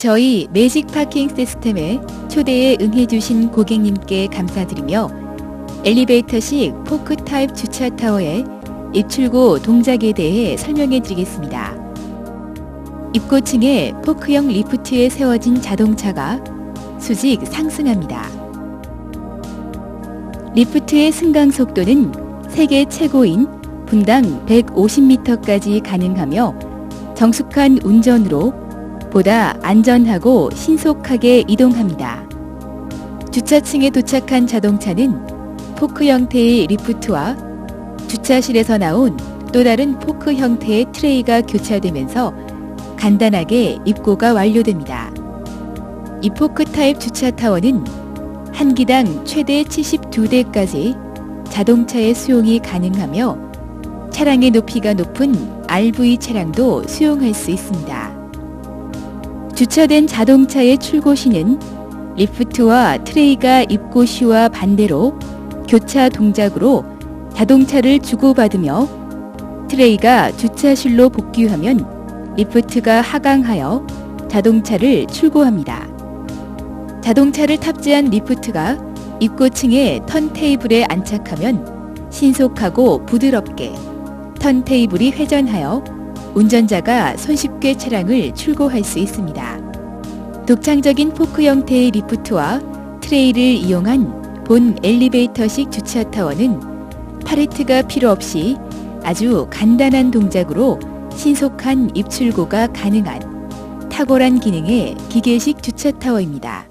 저희 매직 파킹 시스템에 초대에 응해주신 고객님께 감사드리며 엘리베이터식 포크 타입 주차 타워의 입출고 동작에 대해 설명해 드리겠습니다. 입구층에 포크형 리프트에 세워진 자동차가 수직 상승합니다. 리프트의 승강 속도는 세계 최고인 분당 150m까지 가능하며 정숙한 운전으로 보다 안전하고 신속하게 이동합니다. 주차층에 도착한 자동차는 포크 형태의 리프트와 주차실에서 나온 또 다른 포크 형태의 트레이가 교차되면서 간단하게 입고가 완료됩니다. 이 포크 타입 주차 타워는 한 기당 최대 72대까지 자동차의 수용이 가능하며 차량의 높이가 높은 RV 차량도 수용할 수 있습니다. 주차된 자동차의 출고 시는 리프트와 트레이가 입고 시와 반대로 교차 동작으로 자동차를 주고받으며 트레이가 주차실로 복귀하면 리프트가 하강하여 자동차를 출고합니다. 자동차를 탑재한 리프트가 입구층의 턴테이블에 안착하면 신속하고 부드럽게 턴테이블이 회전하여 운전자가 손쉽게 차량을 출고할 수 있습니다. 독창적인 포크 형태의 리프트와 트레이를 이용한 본 엘리베이터식 주차 타워는 파레트가 필요 없이 아주 간단한 동작으로 신속한 입출고가 가능한 탁월한 기능의 기계식 주차 타워입니다.